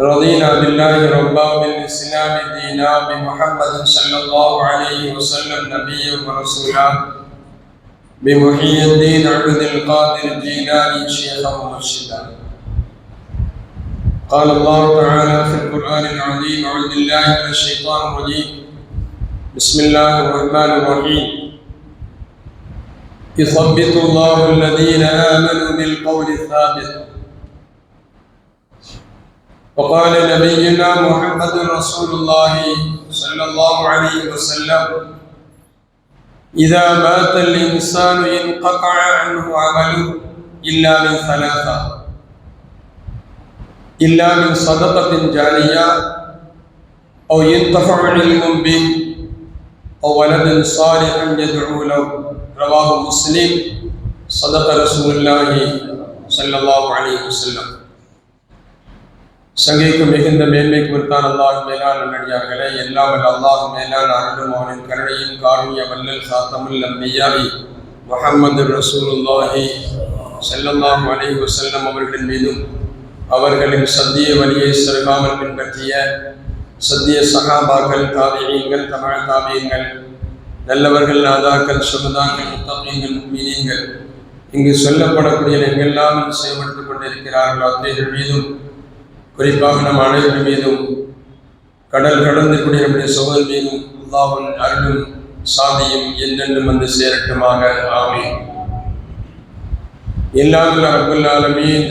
رضينا بالله ربا وبالاسلام دينا بمحمد صلى الله عليه وسلم نبيا ورسولا. بمحيي الدين عبد القادر الجيلاني شيخا ومرشدا قال الله تعالى في القرآن العظيم أعوذ بالله من الشيطان الرجيم. بسم الله الرحمن الرحيم. يثبت الله الذين آمنوا بالقول الثابت. وقال نبينا محمد رسول الله صلى الله عليه وسلم إذا مات الإنسان انقطع عنه عمله إلا من ثلاثة إلا من صدقة جارية أو ينتفع علم به أو ولد صالح يدعو له. رواه مسلم صدق رسول الله صلى الله عليه وسلم. சங்கைக்கு மிகுந்த மேன்மைக்கு விற்கான் அல்லாஹ் மேலான நடிகார்களே எல்லாம் அல்லாஹ் மேலான அருளும் அவனின் கருணையும் காரணிய வல்லல் சாத்தமுல் நம்பியாவி முஹம்மது ரசூலுல்லாஹி செல்லல்லாம் அலைஹி வசல்லம் அவர்களின் மீதும் அவர்களின் சத்திய வழியை சிறுகாமல் பின்பற்றிய சத்திய சகாபாக்கள் தாபியங்கள் தமிழ் தாபியங்கள் நல்லவர்கள் நாதாக்கள் சுகதாக்கள் முத்தமீங்கள் மீனியங்கள் இங்கு சொல்லப்படக்கூடிய எங்கெல்லாம் செயல்பட்டுக் கொண்டிருக்கிறார்கள். அத்தகைய மீதும் குறிப்பாக நம் அனைவர் மீதும் கடல் கடந்திருக்கூடிய நம்முடைய சோதர் மீதும் அல்லாவின் அருளும் சாதியும் என்றென்றும் வந்து சேரட்டுமாக. ஆமே எல்லாருள்ள ரபுல்லாலமீன்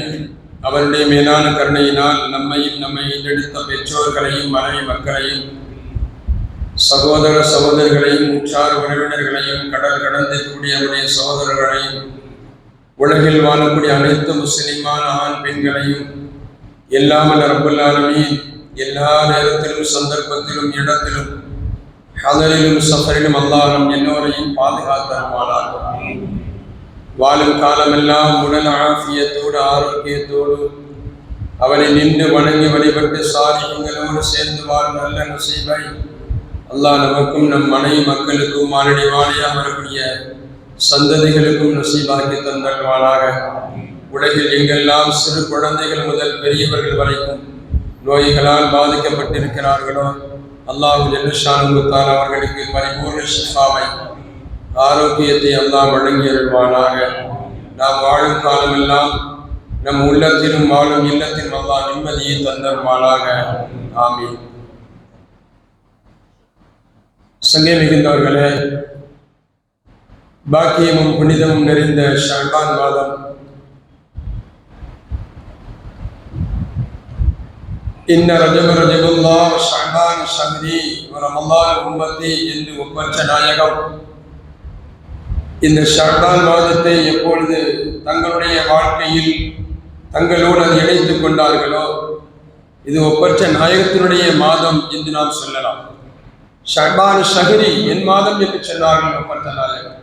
அவருடைய மேலான கருணையினால் நம்மையும் நம்மை எடுத்த பெற்றோர்களையும் மனைவி மக்களையும் சகோதர சகோதரர்களையும் உற்றார் உறவினர்களையும் கடல் கடந்திருக்கக்கூடிய நம்முடைய சகோதரர்களையும் உலகில் வாழக்கூடிய அனைத்து முஸ்லிமான ஆண் பெண்களையும் எல்லாம் ரபுல்லாலுமே எல்லா நேரத்திலும் சந்தர்ப்பத்திலும் இடத்திலும் ஹதரிலும் சஃபரிலும் அல்லாரும் எல்லோரையும் பாதுகாத்தருமானார். வாழும் காலமெல்லாம் உடல் ஆசியத்தோடு ஆரோக்கியத்தோடு அவனை நின்று வணங்கி வழிபட்டு சாதிகளோடு சேர்ந்து வாழும் நல்ல நசீபை அல்லாஹ் நமக்கும் நம் மனை மக்களுக்கும் மாரடி வாழையாக வரக்கூடிய சந்ததிகளுக்கும் நசீபாக்கி தந்தல்வானாக உலகில் எங்கெல்லாம் சிறு குழந்தைகள் முதல் பெரியவர்கள் வரைக்கும் நோய்களால் பாதிக்கப்பட்டிருக்கிறார்களோ அல்லாஹு ஜென்னுஷானுத்தால் அவர்களுக்கு பரிபூர்ண ஷிஃபாவை ஆரோக்கியத்தை அல்லாஹ் வழங்கி அருள்வானாக. நாம் வாழும் காலமெல்லாம் நம் உள்ளத்திலும் வாழும் இல்லத்திலும் அல்லாஹ் நிம்மதியை தந்தருவானாக ஆமீன். சங்கே மிகுந்தவர்களே பாக்கியமும் புனிதமும் நிறைந்த ஷர்பான் மாதம் இன்ன ரஜப ரஜபுல்லா ஷாபான் ஷஹரி ரமலான் உம்மத்தி என்று ஒப்பற்ற நாயகம் இந்த ஷர்தான் மாதத்தை எப்பொழுது தங்களுடைய வாழ்க்கையில் தங்களோடு அதை இணைத்துக் கொண்டார்களோ இது ஒப்பற்ற நாயகத்தினுடைய மாதம் என்று நாம் சொல்லலாம். ஷர்பான் ஷஹரி என் மாதம் என்று சொன்னார்கள் ஒப்பற்ற நாயகம்.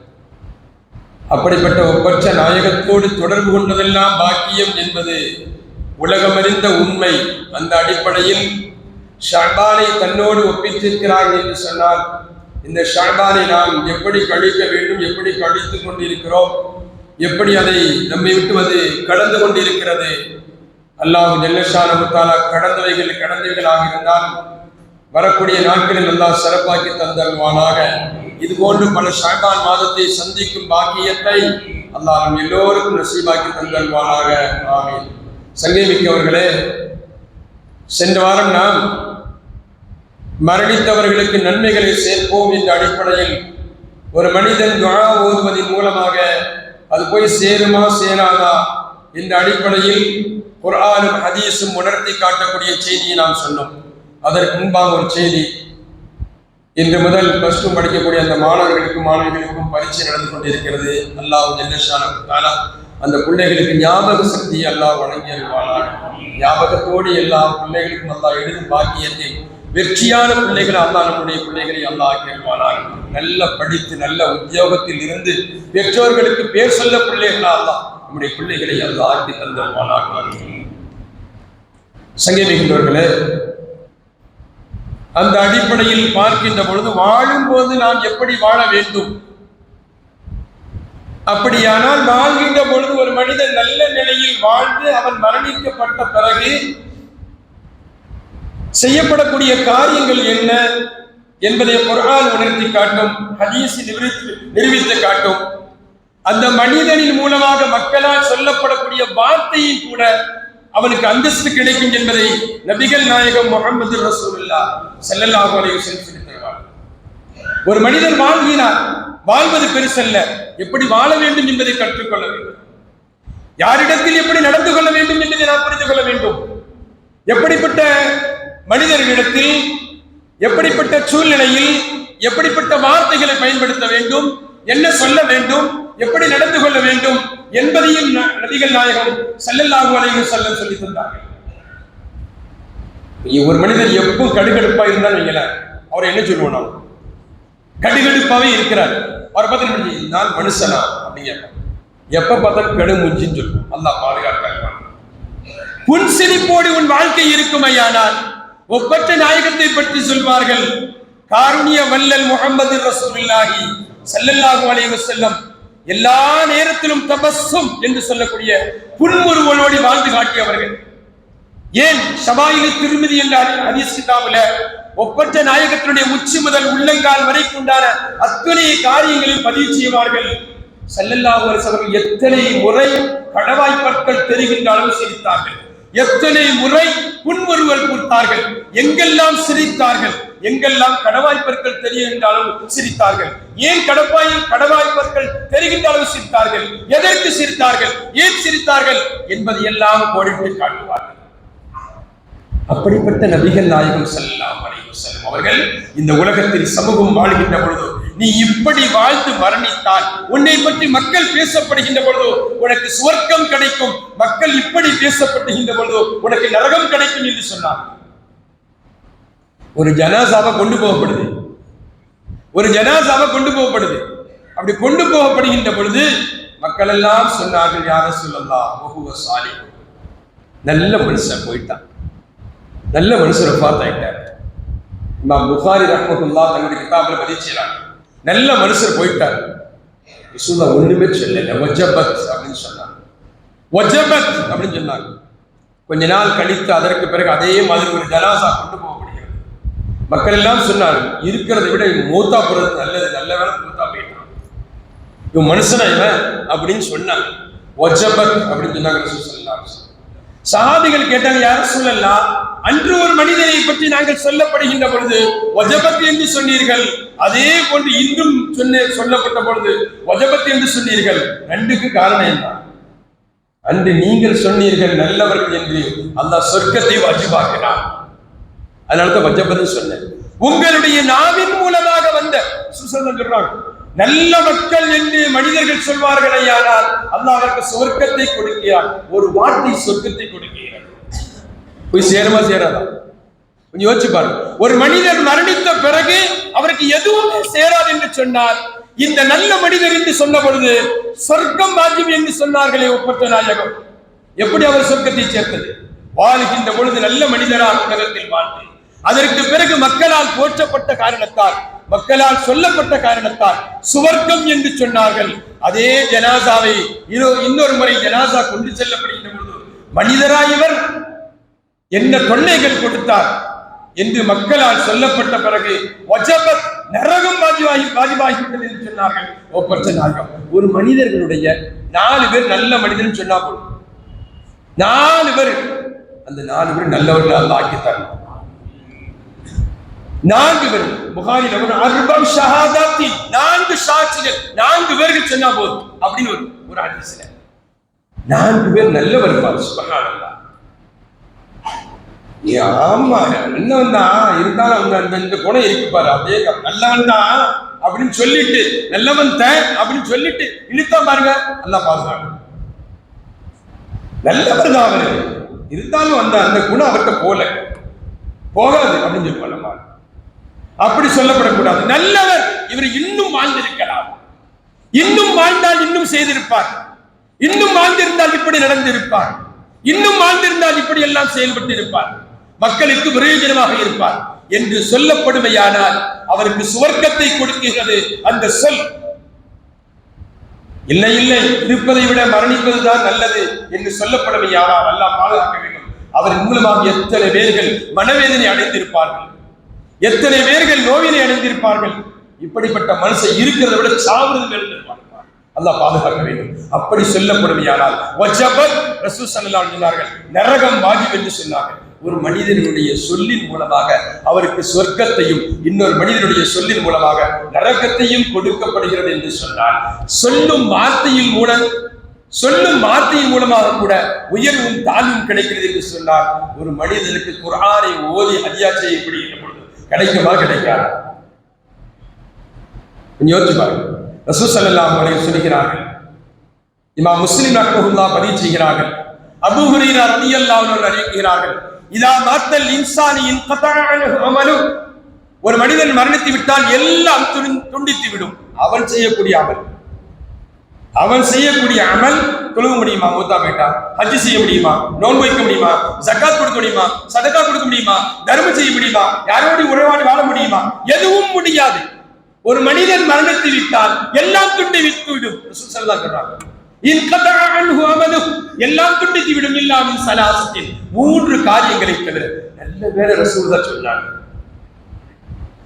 அப்படிப்பட்ட ஒப்பற்ற நாயகத்தோடு தொடர்பு கொண்டதெல்லாம் பாக்கியம் என்பது உலகமறிந்த உண்மை அந்த அடிப்படையில் ஷாபானை தன்னோடு ஒப்பித்திருக்கிறார்கள் என்று சொன்னால் இந்த ஷாபானை நாம் எப்படி கழிக்க வேண்டும் எப்படி கழித்துக் கொண்டிருக்கிறோம் எப்படி அதை நம்மை விட்டு அது கடந்து கொண்டிருக்கிறது? அல்லாஹு ஜெல்லஷானமுத்தாலா கடந்தவைகள் கடந்தவைகளாக இருந்தால் வரக்கூடிய நாட்களில் எல்லாம் சிறப்பாக்கி தந்தருவானாக. இது போன்று பல ஷாபான் மாதத்தை சந்திக்கும் பாக்கியத்தை அல்லாஹ் நம் எல்லோருக்கும் நசீபாக்கி தந்தருவானாக. ஆமீன். சங்கமிக்கவர்களே சென்ற வாரம் நாம் மரணித்தவர்களுக்கு நன்மைகளை சேர்ப்போம் என்ற அடிப்படையில் ஒரு மனிதன் துழா ஓதுவதன் மூலமாக அது போய் சேருமா சேராதா என்ற அடிப்படையில் குர்ஆனும் ஹதீஸும் உணர்த்தி காட்டக்கூடிய செய்தியை நாம் சொன்னோம். அதற்கு முன்பாக ஒரு செய்தி. இன்று முதல் பிளஸ் டூ படிக்கக்கூடிய அந்த மாணவர்களுக்கும் மாணவிகளுக்கும் பரீட்சை நடந்து கொண்டிருக்கிறது. அல்லாஹ் ஜெல்லஷான அந்த பிள்ளைகளுக்கு ஞாபக சக்தி எல்லாம் வழங்கி அருள்வானாக. ஞாபகத்தோடு எல்லா பிள்ளைகளுக்கும் அல்லா எழுதும் பாக்கியத்தை வெற்றியான பிள்ளைகளை அல்லா நம்முடைய பிள்ளைகளை அல்லா கேட்பானார் நல்ல படித்து நல்ல உத்தியோகத்தில் இருந்து பெற்றோர்களுக்கு பேர் சொல்ல பிள்ளைகளா அல்லாஹ் நம்முடைய பிள்ளைகளை அல்லா ஆக்கி தந்தருவானாக சங்கை மிகுந்தவர்களே அந்த அடிப்படையில் பார்க்கின்ற பொழுது வாழும்போது நாம் எப்படி வாழ வேண்டும்? அப்படியானால் வாழ்கின்ற பொழுது ஒரு மனிதன் நல்ல நிலையில் வாழ்ந்து அவன் மரணிக்கப்பட்ட பிறகு செய்யப்படக்கூடிய காரியங்கள் என்ன என்பதை குர்ஆன் உணர்த்தி காட்டும் ஹதீசி நிறுவித்து நிரூபித்து காட்டும். அந்த மனிதனின் மூலமாக மக்களால் சொல்லப்படக்கூடிய வார்த்தையும் கூட அவனுக்கு அந்தஸ்து கிடைக்கும் என்பதை நபிகள் நாயகம் முகமது ரசூல்லா ஸல்லல்லாஹு அலைஹி வஸல்லம் ஒரு மனிதர் வாழ்கிறார் வாழ்வது பெருசல்ல. எப்படி வாழ வேண்டும் என்பதை கற்றுக்கொள்ள வேண்டும். யாரிடத்தில் எப்படி நடந்து கொள்ள வேண்டும் என்பதை நாம் புரிந்து கொள்ள வேண்டும். எப்படிப்பட்ட மனிதர்களிடத்தில் எப்படிப்பட்ட சூழ்நிலையில் எப்படிப்பட்ட வார்த்தைகளை பயன்படுத்த வேண்டும் என்ன சொல்ல வேண்டும் எப்படி நடந்து கொள்ள வேண்டும் என்பதையும் நதிகள் நபிகள் நாயகம் ஸல்லல்லாஹு அலைஹி வஸல்லம் சொல்லி தந்தார்கள். ஒரு மனிதர் எப்போ கடுகடுப்பா இருந்தால் வைங்களேன் அவர் என்ன சொல்லுவோம் கடுகடுப்பாகவே கடுகடுப்பாவே இருக்கிறார். அவரை பார்த்து என்ன நான் மனுஷனா? அப்படிங்க எப்ப பார்த்தாலும் கடு முஞ்சின்னு சொல்லுவோம் அல்லா பாதுகாக்க புன் சிரிப்போடு உன் வாழ்க்கை இருக்கும் ஐயானால் ஒப்பற்ற நாயகத்தை பற்றி சொல்வார்கள். காருண்ய வல்லல் முகமது ரசூலுல்லாஹி ஸல்லல்லாஹு அலைஹி வஸல்லம். எல்லா நேரத்திலும் தபஸ்ஸும் என்று சொல்லக்கூடிய புன்முறுவலோடு வாழ்ந்து காட்டியவர்கள். ஏன்? ஷபாயிலி திருமதி என்ற ஹதி- ஹதீஸ் கிதாபுல ஒப்பற்ற நாயகத்தினுடைய உச்சி முதல் உள்ளங்கால் வரைக்கும் உண்டான அத்தனை காரியங்களில் பதிவு செய்வார்கள். ஸல்லல்லாஹு அலைஹி எத்தனை முறை கடவாய் பற்கள் தெரிகின்ற அளவு சிரித்தார்கள். எத்தனை முறை புன்முறுவல் கொடுத்தார்கள் எங்கெல்லாம் சிரித்தார்கள்? எங்கெல்லாம் கடவாய்ப்பற்கள் தெரிகின்ற அளவு சிரித்தார்கள். ஏன் கடப்பாய் கடவாய் பற்கள் தெரிகின்ற அளவு சிரித்தார்கள்? எதற்கு சிரித்தார்கள்? ஏன் சிரித்தார்கள்? என்பதையெல்லாம் கோடிட்டு காட்டுவார்கள். அப்படிப்பட்ட நபிகள் நாயகம் செல்லாம் அலைஹி அவர்கள் இந்த உலகத்தில் சமூகம் வாழ்கின்ற பொழுது நீ இப்படி வாழ்ந்து மரணித்தால் உன்னை பற்றி மக்கள் பேசப்படுகின்ற பொழுது உனக்கு சுவர்க்கம் கிடைக்கும். மக்கள் இப்படி பேசப்படுகின்ற பொழுது உனக்கு நரகம் கிடைக்கும் என்று சொன்னார் ஒரு ஜனாசாவை கொண்டு போகப்படுது. ஒரு ஜனாசாவை கொண்டு போகப்படுது. அப்படி கொண்டு போகப்படுகின்ற பொழுது மக்கள் எல்லாம் சொன்னார்கள் யார சொல்லலாம் நல்ல மனுஷன் போயிட்டான். நல்ல மனுஷரை பார்த்தாயிட்டார் இமாம் புகாரி ரஹ்மத்துல்லா தன்னுடைய கிதாபில் பதிவு செய்யலாம் நல்ல மனுஷர் போயிட்டார். விசுவா ஒன்றுமே சொல்லல. வஜபத் அப்படின்னு சொன்னாங்க. வஜபத் அப்படின்னு சொன்னாங்க. கொஞ்ச நாள் கழித்து அதற்கு பிறகு அதே மாதிரி ஒரு ஜனாசா கொண்டு போகப்படுகிறது. மக்கள் எல்லாம் சொன்னாங்க இருக்கிறத விட இவன் மூத்தா போறது நல்லது. நல்ல வேலை மூத்தா போயிட்டான். இவன் மனுஷனா இவன் அப்படின்னு சொன்னாங்க. வஜபத் அப்படின்னு சொன்னாங்க சஹாபிகள் கேட்டாங்க யாரும் சொல்லலாம் அன்று ஒரு மனிதனை பற்றி நாங்கள் சொல்லப்படுகின்ற பொழுது வஜபத் என்று சொன்னீர்கள். அதே போன்று இன்றும் சொன்ன சொல்லப்பட்ட பொழுது வஜபத் என்று சொன்னீர்கள். ரெண்டுக்கு காரணம் என்ன? அன்று நீங்கள் சொன்னீர்கள் நல்லவர்கள் என்று. அல்லாஹ் சொர்க்கத்தை வாஜிபாக்கினான். அதனாலதான் வஜபத் சொன்னேன். உங்களுடைய நாவின் மூலமாக வந்த சுசந்தம் சொல்றாங்க நல்ல மக்கள் என்று மனிதர்கள் சொல்வார்களேயானால் அல்லாஹ் அவருக்கு சொர்க்கத்தை கொடுக்கிறார் ஒரு வார்த்தை சொர்க்கத்தை கொடுக்கிறார் போய் சேருமா சேராதா? கொஞ்சம் யோசிச்சு பாருங்க. ஒரு மனிதர் மரணித்த பிறகு அவருக்கு எதுவுமே சேராது என்று சொன்னார் இந்த நல்ல மனிதர் என்று சொன்ன பொழுது சொர்க்கம் பாக்கியம் என்று சொன்னார்களே ஒப்பற்ற நாயகம். எப்படி அவர் சொர்க்கத்தை சேர்த்தது? வாழ்கின்ற பொழுது நல்ல மனிதராக உலகத்தில் வாழ்ந்து அதற்கு பிறகு மக்களால் போற்றப்பட்ட காரணத்தால் மக்களால் சொல்லப்பட்ட காரணத்தால் சுவர்க்கம் என்று சொன்னார்கள். அதே ஜனாசாவை இரு- இன்னொரு முறை ஜனாசா கொண்டு செல்லப்படுகின்ற பொழுது மனிதராய் இவர்? என்ன தொல்லைகள் கொடுத்தார் என்று மக்களால் சொல்லப்பட்ட பிறகு வஜபத் நரகம் வாஜிவாகி வாஜிபாகிவிட்டது என்று சொன்னார்கள். ஒப்பற்ற நாயகம் ஒரு மனிதர்களுடைய நாலு பேர் நல்ல மனிதன் சொன்னா போதும். நாலு பேர். அந்த நாலு பேர் நல்லவர்கள் அல்ல நான்கு பேர். புகாரில் ஒரு அர்பம் ஷஹாதாத்தி. நான்கு சாட்சிகள். நான்கு பேர்கள் சொன்னா போதும். அப்படின்னு ஒரு ஒரு ஹதீஸ்ல. நான்கு பேர் நல்லவர் சுபஹானல்லாஹ். ஏ, ஆமா. இன்னும் தான் இருந்தாலும் அவங்க அந்த இந்த குணம் இருக்கு பாரு. அதே நல்லவன் தான் அப்படின்னு சொல்லிட்டு நல்லவன் தான் அப்படின்னு சொல்லிட்டு இழுத்தா பாருங்க. நல்லா பாதுகாப்பு நல்லவர் தான் அவரு. இருந்தாலும் அந்த அந்த குணம் அவர்கிட்ட போல போகாது அப்படின்னு சொல்லுவாங்க அப்படி சொல்லப்படக்கூடாது. நல்லவர் இவர் இன்னும் வாழ்ந்திருக்கலாம். இன்னும் வாழ்ந்தால் இன்னும் செய்திருப்பார். இன்னும் வாழ்ந்திருந்தால் இப்படி நடந்திருப்பார். இன்னும் வாழ்ந்திருந்தால் இப்படி எல்லாம் செயல்பட்டு இருப்பார் மக்களுக்கு பிரயோஜனமாக இருப்பார் என்று சொல்லப்படுமையானால் அவருக்கு சுவர்க்கத்தை கொடுக்கிறது அந்த சொல். இல்லை இல்லை இருப்பதை விட மரணிப்பதுதான் நல்லது என்று சொல்லப்படுமையானால் அல்லாஹ் பாதுகாக்க வேண்டும். அவரின் மூலமாக எத்தனை பேர்கள் மனவேதனை அடைந்திருப்பார்கள்? எத்தனை பேர்கள் நோயினை அடைந்திருப்பார்கள்? இப்படிப்பட்ட மனுஷன் இருக்கிறதை விட சாவுறது எழுந்திருப்பார்கள் அல்லாஹ் பாதுகாக்க வேண்டும். அப்படி சொல்லப்படுமையானால் சொன்னார்கள் நரகம் வாஜிப் என்று சொன்னார்கள். ஒரு மனிதனுடைய சொல்லின் மூலமாக அவருக்கு சொர்க்கத்தையும் இன்னொரு மனிதனுடைய சொல்லின் மூலமாக நரகத்தையும் கொடுக்கப்படுகிறது என்று சொன்னார் சொல்லும் வார்த்தையின் மூலம் சொல்லும் வார்த்தையின் மூலமாக கூட உயர்வும் தாழ்வும் கிடைக்கிறது என்று சொன்னார் ஒரு மனிதனுக்கு குரானை ஓதி அதியா செய்யப்படுகின்ற பொழுது கிடைக்குமா கிடைக்காது? யோசிச்சு பாருங்க. ரசூல் ஸல்லல்லாஹு அலைஹி சொல்கிறார்கள். இமா முஸ்லிம் ரஹ்மஹுல்லா பதிவு செய்கிறார்கள். அபூ ஹுரைரா ரலியல்லாஹு அன்ஹு அறிவிக்கிறார்கள். இதா மாத்தல் இன்சானி அமலு. ஒரு மனிதன் மரணித்து விட்டால் எல்லாம் துணி- துண்டித்து விடும். அவன் செய்யக்கூடிய அமல். அவன் செய்யக்கூடிய அமல் தொழுக முடியுமா மூத்தா போயிட்டா? ஹஜ் செய்ய முடியுமா? நோன்பு வைக்க முடியுமா? ஜக்காத் கொடுக்க முடியுமா? சதக்கா கொடுக்க முடியுமா? தர்மம் செய்ய முடியுமா? யாரோடு உறவாடி வாழ முடியுமா? எதுவும் முடியாது. ஒரு மனிதன் மரணித்து விட்டால் எல்லாம் துண்டி விட்டு விடும் சொல்றாங்க. எல்லாம் துண்டித்து விடும் இல்லாமல் சலாசத்தில் மூன்று காரியங்களை தவிர நல்ல வேற ரசூல் சொன்னாங்க.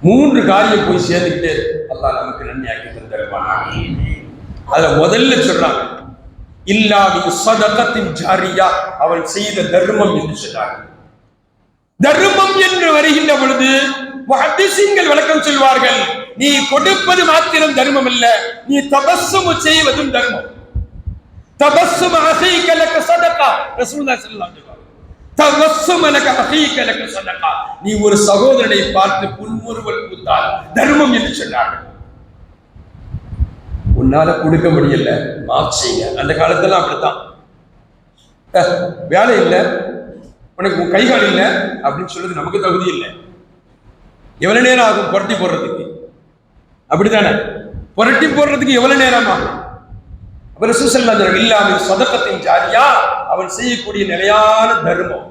மூன்று காரியம் போய் சேர்ந்துக்கிட்டே அல்லா நமக்கு நன்மையாக்கி தருவானாக அதுல முதல்ல சொல்றாங்க. இல்லாமி சதகத்தின் ஜாரியா. அவன் செய்த தர்மம் என்று சொன்னாங்க. தர்மம் என்று வருகின்ற பொழுது ஹதீஸின்கள் விளக்கம் சொல்வார்கள் நீ கொடுப்பது மாத்திரம் தர்மம் இல்ல நீ தபஸ்ஸும் செய்வதும் தர்மம். தபஸ்ஸும் அஹீக லக சதகா ரசூலுல்லாஹி ஸல்லல்லாஹு அலைஹி வஸல்லம் தபஸ்ஸும் லக அஹீக லக சதகா நீ ஒரு சகோதரனை பார்த்து புன்முறுவல் பூத்தால் தர்மம் என்று சொன்னார்கள் உன்னால கொடுக்க முடியல மாஃப் செய்யுங்க அந்த காலத்துல அப்படித்தான் வேலை இல்லை உனக்கு உன் கை கால் இல்லை அப்படின்னு சொல்றது நமக்கு தகுதி இல்லை எவ்வளவு நேரம் ஆகும் புரட்டி போடுறதுக்கு அப்படித்தானே புரட்டி போடுறதுக்கு எவ்வளவு நேரம் ஆகும் அவர் சுசல்லா இல்லாமல் சொதக்கத்தின் ஜாரியா அவன் செய்யக்கூடிய நிலையான தர்மம்.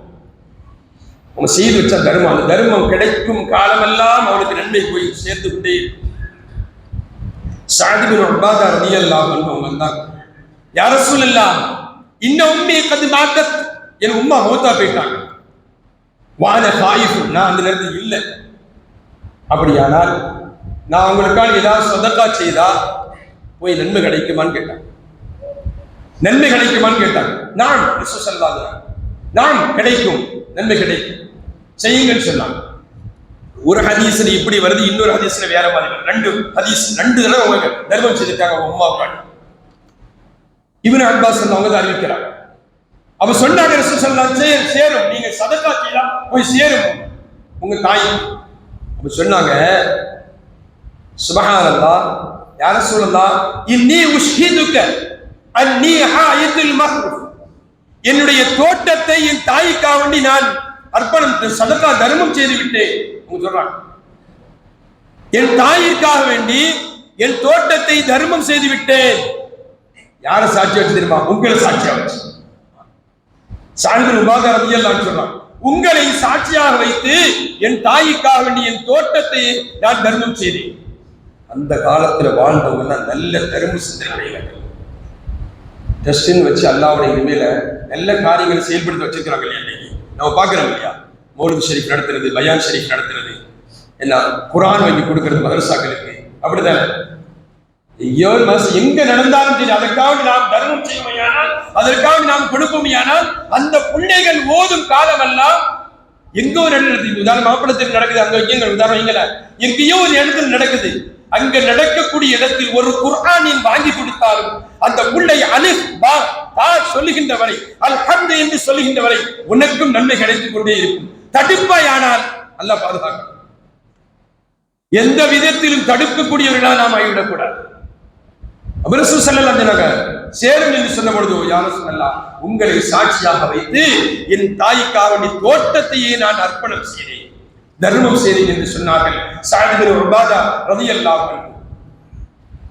அவன் செய்து வச்ச தர்மம். அந்த தர்மம் கிடைக்கும் காலமெல்லாம் அவனுக்கு நன்மை போய் சேர்ந்து கொண்டே இருக்கும். சாதிபின் உபாதா ரதியல்லாஹு அன்ஹு அவங்க வந்தாங்க. யார ரசூலல்லாஹ் இன்ன உம்மி கது மாத்தத். என் உம்மா மௌத்தா போயிட்டாங்க. வான காயிஃபு நான் அந்த நேரத்தில் இல்லை. அப்படியானால் நான் உங்களுக்கான ஏதாவது சொதக்கா செய்தா போய் நன்மை கிடைக்குமான்னு கேட்டாங்க. நன்மை கிடைக்குமான்னு கேட்டாங்க நான் ரசூல் நான் கிடைக்கும் நன்மை கிடைக்கும். செய்யுங்கன்னு சொன்னாங்க ஒரு ஹதீஸ்ல இப்படி வருது இன்னொரு ஹதீஸ்ல வேற மாதிரி ரெண்டு ஹதீஸ் ரெண்டு தடவை அவங்க தர்மம் செஞ்சுட்டாங்க அவங்க அம்மா உட்காந்து இவன் அப்பாஸ் அவங்க தான் அறிவிக்கிறாங்க அவ சொன்னாங்க ரசூல் ஸல்லல்லாஹு சேரும் நீங்க சதக்கா செய்யலாம் போய் சேரும் உங்க தாய். அப்ப சொன்னாங்க சுபஹானல்லாஹ் யார சொல்லலாம் இன்னி உஷ்ஹிதுக்க என்னுடைய தோட்டத்தை என் தாய்க்காக வேண்டி நான் அர்ப்பணம் சதக்கா தர்மம் செய்து விட்டேன். சொல்றாங்க. என் தாயிற்காக வேண்டி என் தோட்டத்தை தர்மம் செய்து விட்டேன். யார சாட்சி வச்சு தெரியுமா? உங்களை சாட்சியா வச்சு. சாய்ந்தர் உபாதாரதி எல்லாம் சொல்றாங்க உங்களை சாட்சியாக வைத்து என் தாய்க்காக வேண்டி என் தோட்டத்தை நான் தர்மம் செய்தேன். அந்த காலத்துல வாழ்ந்தவங்க நல்ல தர்ம சிந்தனைகள் டெஸ்டின் வச்சு அல்லாவுடைய இனிமேல நல்ல காரியங்களை செயல்படுத்தி வச்சிருக்கிறாங்க இல்லையா இன்னைக்கு? நம்ம பார்க்குறோம் இல்லையா? மௌலிக் ஷெரீஃப் நடத்துறது பயான் ஷெரீஃப் நடத்துறது. என்ன குரான் வாங்கி கொடுக்கறது மதரசாக்களுக்கு. அப்படிதான் ஐயோ மாசம் எங்க நடந்தாலும் சரி அதற்காக நாம் தர்மம் செய்வோமையானால் அதற்காக நாம் கொடுப்போமையானால் அந்த பிள்ளைகள் ஓதும் காலமெல்லாம் எங்க ஒரு இடத்துல உதாரணம் மாப்பிளத்தில் நடக்குது அங்க வைங்க உதாரணம் எங்கல எங்கேயோ ஒரு இடத்துல நடக்குது. அங்கு நடக்கக்கூடிய இடத்தில் ஒரு குர்ஆனின் வாங்கி கொடுத்தாலும் அந்த புள்ளை அலிஃப் பா தா சொல்லுகின்ற வரை அல்ஹம்து என்று சொல்லுகின்ற வரை உனக்கும் நன்மை கிடைத்துக் கொண்டே இருக்கும். தடுப்பாயானால் அல்ல பாதுகாக்க எந்த விதத்திலும் தடுக்கக்கூடியவர்களாக நாம் ஆகிவிடக்கூடாது. அபரசு செல்லலாம் சொன்னாங்க சேரும் என்று சொன்ன பொழுது யார சொல்லலாம் உங்களை சாட்சியாக வைத்து என் தாய்க்காக வேண்டி தோட்டத்தையே நான் அர்ப்பணம் செய்தேன். தர்மம் செய்தி என்று சொன்னார்கள். சாதிபர் உபாதா ரதியல்லாஹு அன்ஹு.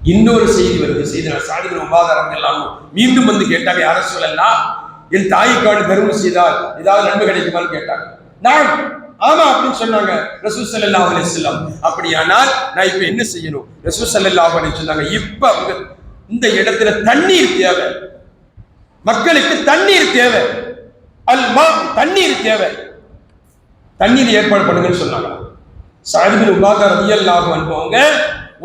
இன்னொரு செய்தி வருது. செய்தி சாதிபர் உபாதா ரதியல்லாஹு மீண்டும் வந்து கேட்டாங்க யார சொல்லலாம் என் தாய்க்காடு தர்மம் செய்தால் ஏதாவது நன்மை கிடைக்குமான்னு கேட்டாங்க. நான் ஆமா அப்படின்னு சொன்னாங்க ரசூ ஸல்லல்லாஹு அலைஹி அப்படியானால் நான் இப்ப என்ன செய்யணும்? ரசூ ஸல்லல்லாஹு சொன்னாங்க இப்ப அவங்க இந்த இடத்துல தண்ணீர் தேவை. மக்களுக்கு தண்ணீர் தேவை. அல்மா தண்ணீர் தேவை. தண்ணீர் ஏற்பாடு பண்ணுங்கன்னு சொன்னாங்க. சாதிபின் உபாதா ரதியல்லாஹு அன்பவங்க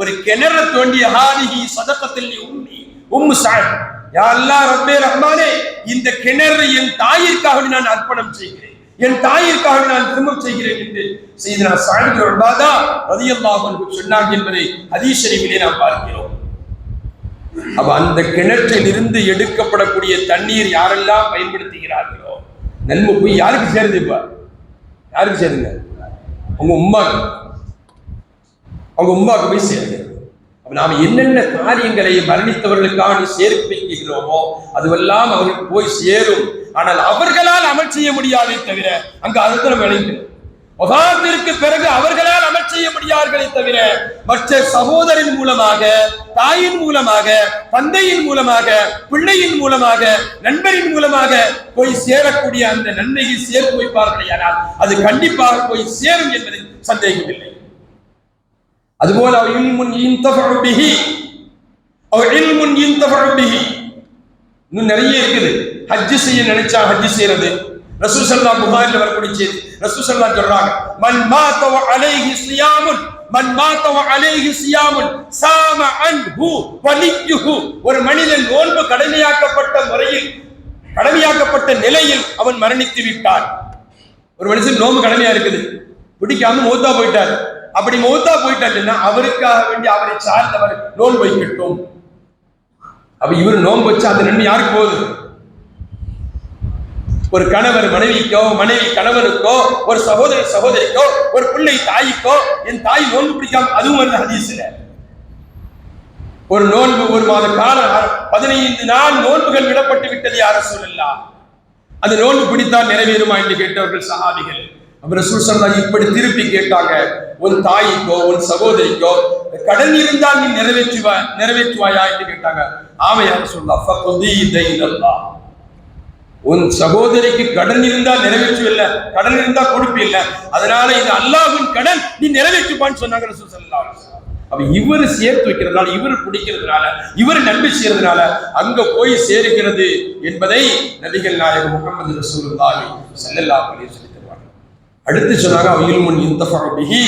ஒரு கிணறு தோண்டிய ஹாதிஹி சதகத்தில் உம்மி உம்மு சாத். யா அல்லாஹ் ரப்பே ரஹ்மானே இந்த கிணறு என் தாயிற்காக நான் அர்ப்பணம் செய்கிறேன். என் தாயிற்காக நான் திரும்ப செய்கிறேன் என்று செய்தனா சாதிபின் உபாதா ரதியல்லாஹு அன்ஹு சொன்னாங்க என்பதை ஹதீஸ் நாம் பார்க்கிறோம். அப்ப அந்த கிணற்றில் இருந்து எடுக்கப்படக்கூடிய தண்ணீர் யாரெல்லாம் பயன்படுத்துகிறார்களோ நன்மை போய் யாருக்கு சேருது இப்போ? யாருக்கு சேருங்க? அவங்க உமாக்கு அவங்க உமாக்கு போய் சேருங்க. அப்ப நாம என்னென்ன காரியங்களை மரணித்தவர்களுக்காக சேர்ப்பிக்கிறோமோ அதுவெல்லாம் அவருக்கு போய் சேரும். ஆனால் அவர்களால் அமல் செய்ய முடியாதே தவிர அங்கு அதுதான் விளைக்கணும் பிறகு அவர்களால் செய்யப்படியார்களே தவிர மற்ற சகோதரின் மூலமாக தாயின் மூலமாக தந்தையின் மூலமாக பிள்ளையின் மூலமாக நண்பரின் மூலமாக போய் சேரக்கூடிய அந்த நன்மையை சேர்த்து வைப்பார்கள் ஆனால் அது கண்டிப்பாக போய் சேரும் என்பதில் சந்தேகமில்லை. அதுபோல அவ் இன்னும் நிறைய இருக்குது. ஹஜ்ஜு செய்ய நினைச்சா ஹஜ்ஜு செய்யறது. ரசூல் ஸல்லல்லாஹு புகாரில வரக்கூடிய செய்தி. ரசூல் ஸல்லல்லாஹு சொல்றாங்க மன் மாத்தவ அலைஹி சியாமுன் மன் மாத்தவ அலைஹி சியாமுன் சாம அன்ஹு வலியுஹு. ஒரு மனிதன் நோன்பு கடமையாக்கப்பட்ட முறையில் கடமையாக்கப்பட்ட நிலையில் அவன் மரணித்து விட்டான். ஒரு மனுஷன் நோன்பு கடமையா இருக்குது. பிடிக்காம மூத்தா போயிட்டார். அப்படி மூத்தா போயிட்டாருன்னா அவருக்காக வேண்டி அவரை சார்ந்தவர் நோன்பு வைக்கட்டும். அப்ப இவர் நோன்பு வச்சு அந்த நன்மை யாருக்கு போகுது? ஒரு கணவர் மனைவிக்கோ மனைவி கணவனுக்கோ ஒரு சகோதரி சகோதரிக்கோ ஒரு பிள்ளை தாய்க்கோ என் தாய் நோன்பு பிடிக்காம அதுவும் வருது ஹதீஸ்ல. ஒரு நோன்பு ஒரு மாத காலம் பதினைந்து நாள் நோன்புகள் விடப்பட்டு விட்டது யார சொல்லலாம் அந்த நோன்பு பிடித்தால் நிறைவேறுமா என்று கேட்டவர்கள் சஹாபிகள். அப்புறம் சுசல்லா இப்படி திருப்பி கேட்டாங்க உன் தாய்க்கோ உன் சகோதரிக்கோ கடன் இருந்தால் நீ நிறைவேற்றுவா நிறைவேற்றுவாயா? என்று கேட்டாங்க. ஆமா யார் சொல்லா உன் சகோதரிக்கு கடன் இருந்தால் நிறைவேற்றுவில்ல கடன் இருந்தா கொடுப்பில்ல அதனால இது அல்லாஹின் கடன் நீ நிறைவேற்றுப்பான்னு சொன்னாங்க ரசூல் ஸல்லல்லாஹு அப்ப இவர் சேர்த்து வைக்கிறதுனால இவர் பிடிக்கிறதுனால இவர் நம்பி செய்யறதுனால அங்க போய் சேருகிறது என்பதை நபிகள் நாயகம் முகமது ரசூலுல்லாஹி ஸல்லல்லாஹு அலைஹி சொல்லி தருவாங்க அடுத்து சொன்னாங்க அவையில் முன் இந்த பயன்பெறக்கூடிய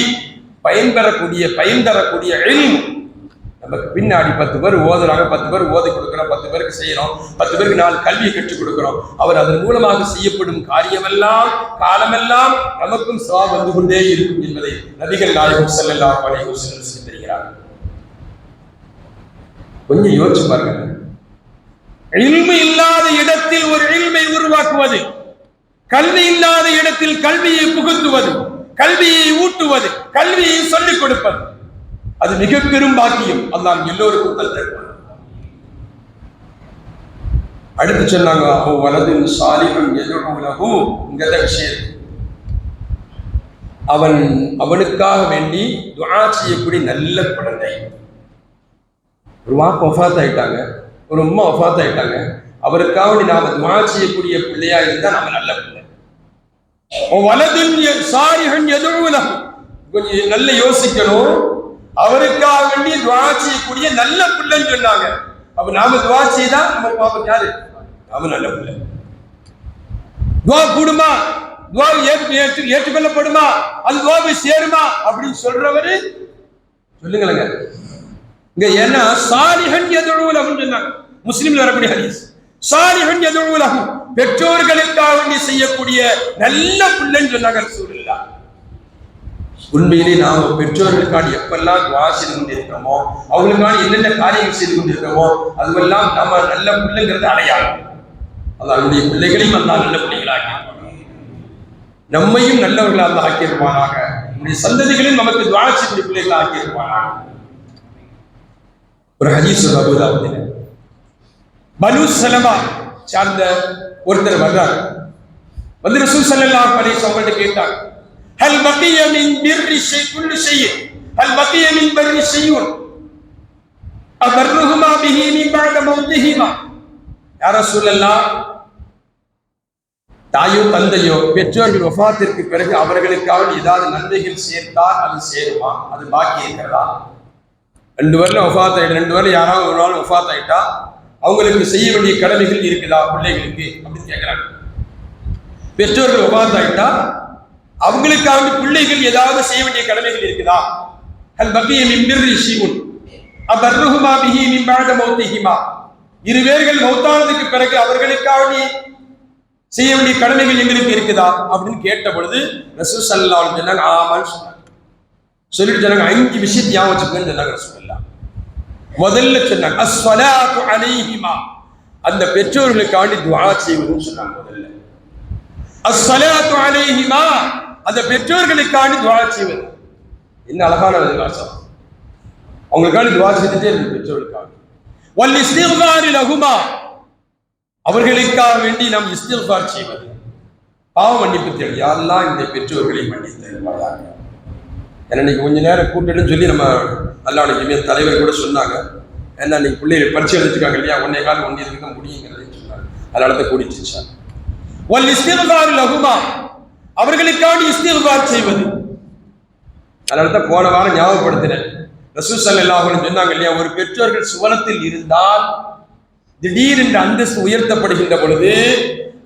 பயன் பெறக்கூடிய பயன் தரக்கூடிய எழில் பின்னாடி பத்து பேர் ஓதுறாங்க பத்து பேர் ஓதி கொடுக்குறோம் பத்து பேருக்கு செய்யறோம் பத்து பேருக்கு நாலு கல்வியை கற்றுக் கொடுக்குறோம் அவர் அதன் மூலமாக செய்யப்படும் காரியமெல்லாம் காலமெல்லாம் நமக்கும் சவா வந்து கொண்டே இருக்கும் என்பதை நபிகள் நாயகம் செல்லெல்லாம் அலைஹி வஸல்லம் கொஞ்சம் யோசிச்சு பாருங்க. இல்மை இல்லாத இடத்தில் ஒரு இல்மை உருவாக்குவது கல்வி இல்லாத இடத்தில் கல்வியை புகுத்துவது கல்வியை ஊட்டுவது கல்வியை சொல்லிக் கொடுப்பது அது மிக பெரும் பாக்கியம். அல்லாஹ் எல்லோருக்கும் தந்திருப்பான் அடுத்து சொன்னாங்க ஓ வலதின் சாலிகம் எதிர்கொள்ளகு இங்கத விஷயம். அவன் அவனுக்காக வேண்டி துவா செய்யக்கூடிய நல்ல குழந்தை. ஒரு வாப்பா ஒஃபாத் ஆயிட்டாங்க ஒரு உம்மா ஒஃபாத் ஆயிட்டாங்க அவருக்காக வேண்டி நாம துவா செய்யக்கூடிய பிள்ளையா இருந்தா நாம நல்ல பிள்ளை. வலதின் சாரிகன் எதிர்வுலகு கொஞ்சம் நல்ல யோசிக்கணும். அவருக்காக வேண்டி துவா செய்யக்கூடிய நல்ல பிள்ளைன்னு சொன்னாங்க. அப்ப நாம துவா செய்தா நம்ம பாப்போம் யாரு? நாம நல்ல பிள்ளை. துவா கூடுமா? துவா ஏற்று ஏற்று ஏற்றுக்கொள்ளப்படுமா? அது துவாவை சேருமா? அப்படின்னு சொல்றவரு சொல்லுங்களேங்க. இங்க என்ன? சாலிஹன் அப்படின்னு சொன்னாங்க. முஸ்லீம்ல வரக்கூடிய ஹதீஸ். சாலிஹன் எதுவுலகும் பெற்றோர்களுக்காக வேண்டி செய்யக்கூடிய நல்ல பிள்ளைன்னு சொன்னாங்க சூழ்நிலை உண்மையிலே நாம் பெற்றோர்களுக்கான எப்பெல்லாம் துவா செய்து கொண்டிருக்கிறோமோ அவங்களுக்கான என்னென்ன காரியங்கள் செய்து கொண்டிருக்கிறோமோ அதுவெல்லாம் நம்ம நல்ல பிள்ளைங்கிறது அடையாளம். அது அவருடைய பிள்ளைகளையும் அல்லா நல்ல பிள்ளைகளாக நம்மையும் நல்லவர்களாக ஆக்கியிருப்பானாக. நம்முடைய சந்ததிகளையும் நமக்கு துவா செய்யக்கூடிய பிள்ளைகளை ஆக்கியிருப்பானாக. ஒரு ஹதீஸ் அபுதாவது பனு சலமா சார்ந்த ஒருத்தர் வர்றார். வந்து ரசூல் ஸல்லல்லாஹு அலைஹி வஸல்லம் கேட்டாங்க هل بقي من بر الشيء كل شيء هل بقي من بر شيء أبرهما به من بعد موتهما يا رسول الله தாயோ தந்தையோ பெற்றோர்கள் வஃபாத்திற்கு பிறகு அவர்களுக்காக ஏதாவது நன்மைகள் சேர்த்தால் அது சேருமா அது பாக்கி இருக்கிறதா ரெண்டு பேர்ல வஃபாத் ஆயிட்டு ரெண்டு பேர்ல யாராவது ஒரு நாள் வஃபாத் ஆயிட்டா அவங்களுக்கு செய்ய வேண்டிய கடமைகள் இருக்குதா பிள்ளைகளுக்கு அப்படின்னு கேட்கிறாங்க பெற்றோர்கள் வஃபாத் ஆயிட்டா அவங்களுக்காக பிள்ளைகள் ஏதாவது செய்ய வேண்டிய கடமைகள் இருக்குதா? ஹல் பக்கிய மின் பிர்ரி அபர்ருஹுமா பிஹி மின் மௌத்திஹிமா. இரு பேர்கள் மௌத்தானதுக்கு பிறகு அவர்களுக்காக நீ செய்ய வேண்டிய கடமைகள் எங்களுக்கு இருக்குதா? அப்படின்னு கேட்ட பொழுது ரசூ சல்லா சொன்னாங்க ஆமான்னு சொன்னாங்க. சொல்லிட்டு சொன்னாங்க அஞ்சு விஷயத்தை ஞாபகம் வச்சுக்கோன்னு சொன்னாங்க ரசூலுல்லாஹ் முதல்ல சொன்னாங்க அஸ்ஸலாத்து அலைஹிமா. அந்த பெற்றோர்களுக்காண்டி துவா செய்வதுன்னு சொன்னாங்க முதல்ல. அஸ்வலாத்து அலைஹிமா. அந்த பெற்றோர்களுக்காண்டி துவா செய்வது. என்ன அழகான வாசம் அவங்களுக்காண்டி துவா செய்துட்டே இருக்கு பெற்றோர்களுக்காக வல் இஸ்திக்பார் லகுமா அவர்களுக்காக வேண்டி நாம் இஸ்திக்பார் செய்வது. பாவ மன்னிப்பு தேவை யாரெல்லாம் இந்த பெற்றோர்களை மன்னித்து ஏன்னா இன்னைக்கு கொஞ்ச நேரம் கூட்டணும்னு சொல்லி நம்ம அல்லாவுடைய ஜமீன் தலைவர் கூட சொன்னாங்க. ஏன்னா இன்னைக்கு பிள்ளைகள் பரிச்சை எடுத்துக்காங்க இல்லையா? ஒன்னே காலம் ஒன்றே இருக்க முடியுங்கிறதையும் சொன்னாங்க. அதனால தான் கூடிச்சு ஒல் இஸ்திக்பார் லகுமா அவர்களுக்காண்டி இஸ்திகார் செய்வது. அதனால தான் போன வாரம் ஞாபகப்படுத்தினேன். ரசூல் ஸல்லல்லாஹு சொன்னாங்க இல்லையா ஒரு பெற்றோர்கள் சுவனத்தில் இருந்தால் திடீரென்று அந்தஸ்து உயர்த்தப்படுகின்ற பொழுது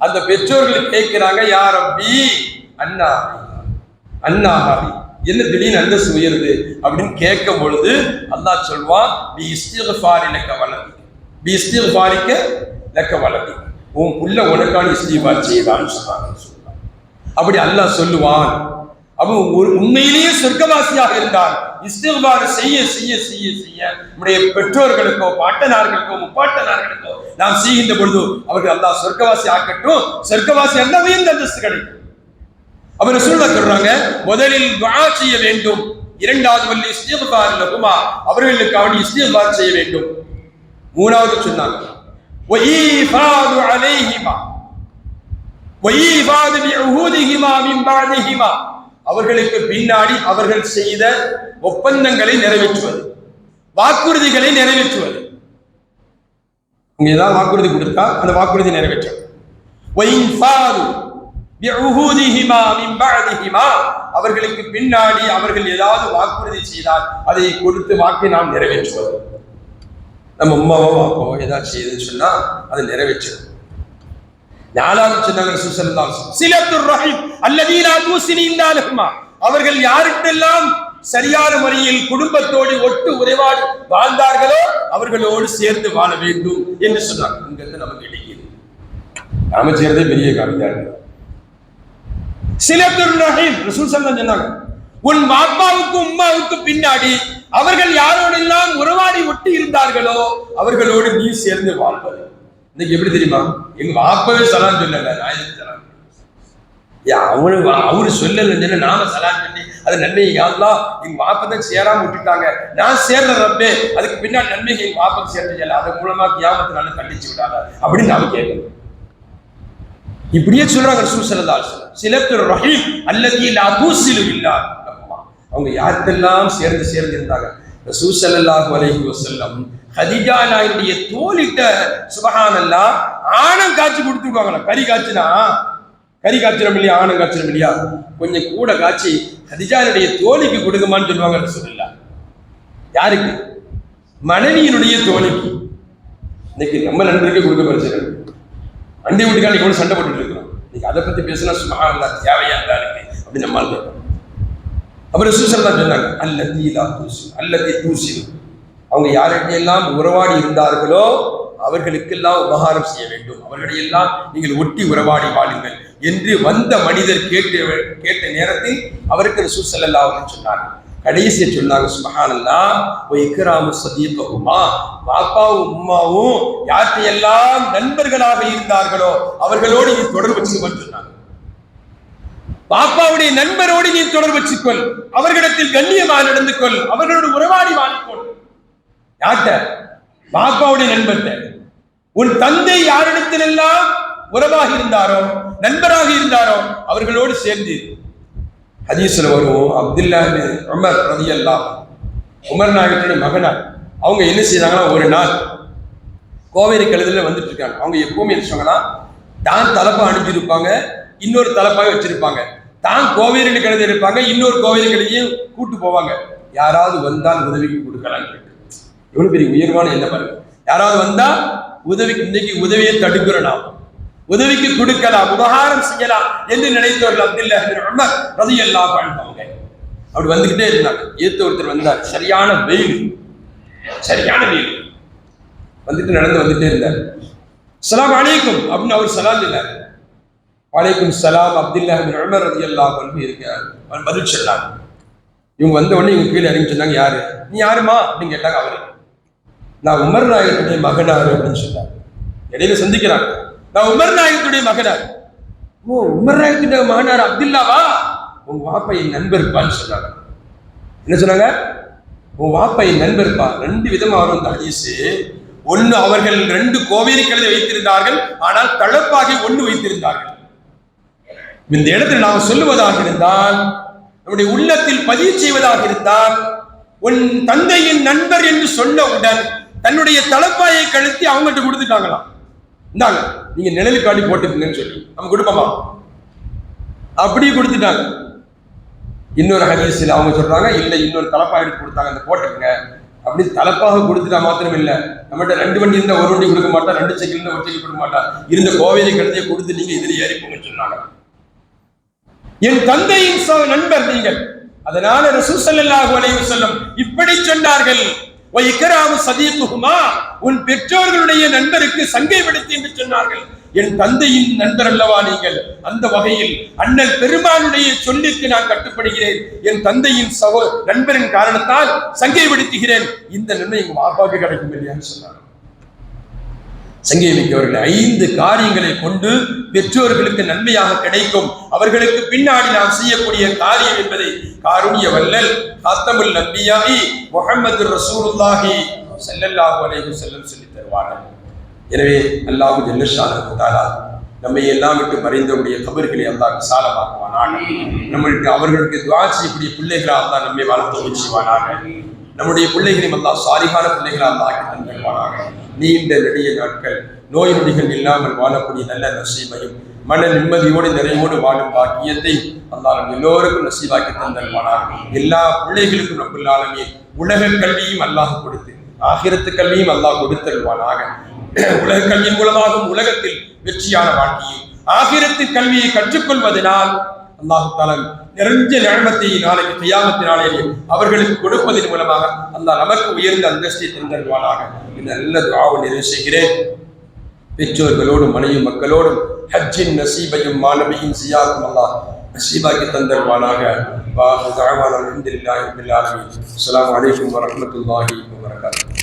அந்த பெற்றோர்கள் கேட்கிறாங்க யார் அப்பி அண்ணா அண்ணா என்ன திடீர்னு அந்தஸ்து உயருது? அப்படின்னு கேட்கும் பொழுது அல்லாஹ் சொல்வான் பி இஸ்திஃபாரி லெக்க வலதி பி இஸ்திகாரிக்க லெக்க வலதி உன் புள்ள உனக்கான இஸ்திகார் செய்தான்னு சொன்னாங்க அப்படி அல்லாஹ் சொல்லுவான். அவன் ஒரு உண்மையிலேயே சொர்க்கவாசியாக இருந்தால் இஸ்திஃபார் செய்ய செய்ய செய்ய செய்ய நம்முடைய பெற்றோர்களுக்கோ பாட்டனார்களுக்கோ முப்பாட்டனார்களுக்கோ நாம் செய்கின்ற பொழுது அவர்கள் அல்லாஹ் சொர்க்கவாசி ஆக்கட்டும் சொர்க்கவாசி அல்ல உயர்ந்த அந்தஸ்து கிடைக்கும் அவர் சொல்ல சொல்றாங்க முதலில் வா செய்ய வேண்டும். இரண்டாவது வள்ளி இஸ்திக்பார் லகுமா அவர்களுக்கு அவன் இஸ்திக்பார் செய்ய வேண்டும். மூணாவது சொன்னாங்க வஈஃபாது அலைஹிமா அவர்களுக்கு பின்னாடி அவர்கள் செய்த ஒப்பந்தங்களை நிறைவேற்றுவது வாக்குறுதிகளை நிறைவேற்றுவது. உங்க ஏதாவது வாக்குறுதி கொடுத்தா அந்த வாக்குறுதி நிறைவேற்றும் அவர்களுக்கு பின்னாடி அவர்கள் ஏதாவது வாக்குறுதி செய்தால் அதை கொடுத்து வாக்கை நாம் நிறைவேற்றுவது. நம்ம உமாவோ வாக்கோ ஏதாவது செய்யுதுன்னு சொன்னா அதை நிறைவேற்றுவது. நாலாவது சொன்னாங்க சுசல்லா சிலத்துர் ரஹீம் அல்லதீனா தூசினி இந்தாலுமா அவர்கள் யாருக்கெல்லாம் சரியான முறையில் குடும்பத்தோடு ஒட்டு உறைவாடு வாழ்ந்தார்களோ அவர்களோடு சேர்ந்து வாழ வேண்டும் என்று சொன்னார். இங்கிருந்து நமக்கு இடையில் நாம சேர்ந்தே பெரிய காரியம் சிலத்துர் ரஹீம் ரசூல் சல்லல்லாஹு சொன்னாங்க உன் பாப்பாவுக்கு உம்மாவுக்கு பின்னாடி அவர்கள் யாரோடெல்லாம் உறவாடி ஒட்டி இருந்தார்களோ அவர்களோடு நீ சேர்ந்து வாழ்வது. இன்னைக்கு எப்படி தெரியுமா? எங்க வாப்பவே சலான் சொல்லல. நான் சலான் அவனு அவரு சொல்லலன்னு நாம சலான் பண்ணி அது நன்மை யாருலாம் எங்க வாப்ப சேராம விட்டுட்டாங்க. நான் சேர்ற ரப்பே அதுக்கு பின்னாடி நன்மை எங்க வாப்பக்கு சேர்ந்து அதன் மூலமா கியாமத்தினால கண்டிச்சு விடாத அப்படின்னு நாம கேட்கணும். இப்படியே சொல்றாங்க ரசூல் ஸல்லல்லாஹு சில பேர் ரஹீம் அல்லது லா தூசிலு இல்லா அவங்க யாருக்கெல்லாம் சேர்ந்து சேர்ந்து இருந்தாங்க? ரசூல் ஸல்லல்லாஹு அலைஹி வஸல்லம் ஹதிஜா நாயுடைய தோலிட்ட சுபஹானல்லாஹ் ஆணம் காய்ச்சி கொடுத்துருவாங்களா கறி காய்ச்சினா? கறி காய்ச்சிடும் இல்லையா? ஆணம் காய்ச்சிடும் இல்லையா? கொஞ்சம் கூட காய்ச்சி ஹதிஜானுடைய தோழிக்கு கொடுக்குமான்னு சொல்லுவாங்க சொல்லல யாருக்கு? மனைவியினுடைய தோழிக்கு இன்னைக்கு நம்ம நண்பருக்கே கொடுக்க பிரச்சனை அண்டை வீட்டுக்காரன் எவ்வளவு சண்டை போட்டுட்டு இருக்கிறோம் நீங்க அதை பத்தி பேசினா சுபஹானல்லா தேவையா? இருந்தா இருக்கு? அப்படின்னு நம்மால் கேட்போம். அப்புறம் சுசல்லா சொன்னாங்க அல்ல தீலா தூசி அல்ல தூசி அவங்க யாருக்கெல்லாம் உறவாடி இருந்தார்களோ அவர்களுக்கெல்லாம் உபகாரம் செய்ய வேண்டும். அவர்களையெல்லாம் நீங்கள் ஒட்டி உறவாடி வாழுங்கள். என்று வந்த மனிதர் கேட்டு கேட்ட நேரத்தில் அவருக்கு ரசூல் ஸல்லல்லாஹு அவர்கள் சொன்னார். கடைசியை சொன்னாங்க சுபஹானல்லா ஓ இக்ராமு சதீபகுமா பாப்பாவும் உம்மாவும் யார்கிட்டையெல்லாம் நண்பர்களாக இருந்தார்களோ அவர்களோடு நீ தொடர்பு வச்சுக்கொள் சொன்னாங்க. பாப்பாவுடைய நண்பரோடு நீ தொடர்பு வச்சுக்கொள். அவர்களிடத்தில் கண்ணியமாக நடந்து கொள் அவர்களோடு உறவாடி வாழிக்கொள் யார்கிட்ட? பாப்பாவுடைய நண்பர்கிட்ட. உன் தந்தை யாரிடத்தில் எல்லாம் உறவாக இருந்தாரோ நண்பராக இருந்தாரோ அவர்களோடு சேர்ந்து. ஹதீஸ்ல வரும் அப்துல்லா ரொம்ப உமர் ரதியல்லாஹு உமர் நாயகத்துடைய மகனார். அவங்க என்ன செய்தாங்கன்னா ஒரு நாள் கோவேரி கழுதுல வந்துட்டு இருக்காங்க அவங்க எப்பவுமே என்ன சொன்னாங்கன்னா தான் தலைப்பா அணிஞ்சிருப்பாங்க இன்னொரு தலைப்பாக வச்சிருப்பாங்க. தான் கோவேரி கழுதை இருப்பாங்க இன்னொரு கோவேரி கழுதையும் கூட்டு போவாங்க. யாராவது வந்தால் உதவிக்கு கொடுக்கலான்னு எவ்வளவு பெரிய உயர்வான என்ன பாருங்க. யாராவது வந்தா உதவிக்கு இன்னைக்கு உதவியை தடுக்கிறோம் நாம். உதவிக்கு கொடுக்கலாம் உபகாரம் செய்யலாம் என்று நினைத்தவர்கள் அப்துல்லா பின் உமர் ரலியல்லாஹு அப்படி வந்துகிட்டே இருந்தாங்க. ஏத்த ஒருத்தர் வந்தார். சரியான வெயில். சரியான வெயில். வந்துட்டு நடந்து வந்துட்டே இருந்தார். சலாம் அலைக்கும். அப்படின்னு அவர் சலாம் சொன்னார். வலைக்கும் சலாம் அப்துல்லா பின் உமர் ரலியல்லாஹு அன்ஹு இருக்கார். அவர் பதில் சொன்னார். இவங்க வந்த உடனே இவங்க கீழே இறங்கி சொன்னாங்க யாரு? நீ யாருமா? அப்படின்னு கேட்டாங்க அவரு. நான் உமர் நாயகத்துடைய மகனார் அப்படின்னு சொன்னார். இடையில சந்திக்கிறாங்க. நான் உமர் நாயகத்துடைய மகனார். ஓ உமர் நாயகத்துடைய மகனார் அப்துல்லாவா? உங்க வாப்பை நண்பர் நண்பர்ப்பான்னு சொன்னாங்க. என்ன சொன்னாங்க? உன் வாப்பை நண்பர் நண்பர்ப்பா? ரெண்டு விதமாக வரும் இந்த ஹதீஸ். ஒன்று அவர்கள் ரெண்டு கோவில்களை வைத்திருந்தார்கள் ஆனால் தளப்பாகி ஒன்று வைத்திருந்தார்கள். இந்த இடத்தில் நாம் சொல்லுவதாக இருந்தால் நம்முடைய உள்ளத்தில் பதிவு செய்வதாக இருந்தால் உன் தந்தையின் நண்பர் என்று சொன்னவுடன் தன்னுடைய தலைப்பாயை கழுத்தி அவங்ககிட்ட கொடுத்துட்டாங்களாம். இந்தாங்க நீங்க நிழல் காட்டி போட்டுக்கங்கன்னு சொல்லி. நம்ம கொடுப்போமா? அப்படியே கொடுத்துட்டாங்க. இன்னொரு ஹதீஸில் அவங்க சொல்றாங்க இல்லை இன்னொரு தலப்பா எடுத்து கொடுத்தாங்க அந்த போட்டுக்கங்க. அப்படி தலைப்பாக கொடுத்துட்டா மாத்திரம் இல்லை. நம்மகிட்ட ரெண்டு வண்டி இருந்தால் ஒரு வண்டி கொடுக்க மாட்டா ரெண்டு சைக்கிள் இருந்தால் ஒரு சைக்கிள் கொடுக்க மாட்டா. இருந்த கோவையை கழுதையை கொடுத்து நீங்க இதில் ஏறிப்போங்கன்னு சொன்னாங்க. என் தந்தையின் நண்பர் நீங்கள். அதனால ரசூல் ஸல்லல்லாஹு அலைஹி வஸல்லம் இப்படி சொன்னார்கள். "வ இக்ராமு உன் பெற்றோர்களுடைய நண்பருக்கு சங்கை படுத்தி என்று சொன்னார்கள். என் தந்தையின் நண்பர் அல்லவா நீங்கள்? அந்த வகையில் அண்ணல் பெருமானுடைய சொல்லிற்கு நான் கட்டுப்படுகிறேன். என் தந்தையின் சகோ நண்பரின் காரணத்தால் சங்கை படுத்துகிறேன். இந்த நிர்ணயம் எங்க கிடைக்கும் இல்லையான்னு சொன்னாங்க சங்கை மிக்கவர்கள் ஐந்து காரியங்களை கொண்டு பெற்றோர்களுக்கு நன்மையாக கிடைக்கும். அவர்களுக்கு பின்னாடி நாம் செய்யக்கூடிய காரியம் என்பதை காருண்ய வல்லல் ஹத்தமுல் நம்பியாகி முகமது ரசூலுல்லாஹி செல்லல்லாஹு அலைஹி செல்லம் சொல்லி தருவார்கள். எனவே அல்லாஹு ஜல்லஷானு கூட்டாரா நம்மை எல்லாம் விட்டு மறைந்தவருடைய கபர்களை அல்லாஹ் விசாலமாக்குவானாக. நம்மளுக்கு அவர்களுக்கு துவா செய்யக்கூடிய பிள்ளைகளா அல்லாஹ் நம்மை வளர்த்து வச்சுவானாக. நம்முடைய பிள்ளைகளையும் எல்லாம் சாலிகான பிள்ளைகளாக அல்லாஹ் ஆக்கி தந்திருப்பானாக. நீண்ட நெடிய நாட்கள் நோய் நொடிகள் இல்லாமல் வாழக்கூடிய நல்ல நசீமையும் மன நிம்மதியோடு நிறைவோடு வாழும் பாக்கியத்தை அல்லாஹ் எல்லோருக்கும் நசீவாக்கி தந்திருப்பானாக. எல்லா பிள்ளைகளுக்கும் நம்பில்லாலுமே உலக கல்வியும் அல்லாஹ் கொடுத்து ஆகிரத்து கல்வியும் அல்லாஹ் கொடுத்தருவானாக உலக கல்வியின் மூலமாகவும் உலகத்தில் வெற்றியான வாழ்க்கையும் ஆகிரத்து கல்வியை கற்றுக்கொள்வதனால் அல்லாஹு தாலா நிறைஞ்ச நிழமத்தை நாளைக்கு கையாமத்தினாலே அவர்களுக்கு கொடுப்பதன் மூலமாக அல்லாஹ் நமக்கு உயர்ந்த அந்தஸ்தை தந்தருவானாக. இந்த நல்ல துவாவை நிறைவு செய்கிறேன். பெற்றோர்களோடும் மனைவி மக்களோடும் ஹஜ்ஜின் நசீபையும் மாணவியும் சியாக்கும் அல்லாஹ் நசீபாக்கி தந்தருவானாக. வாஹு தாழ்வான வரமத்துல்லாஹி வரகாத்து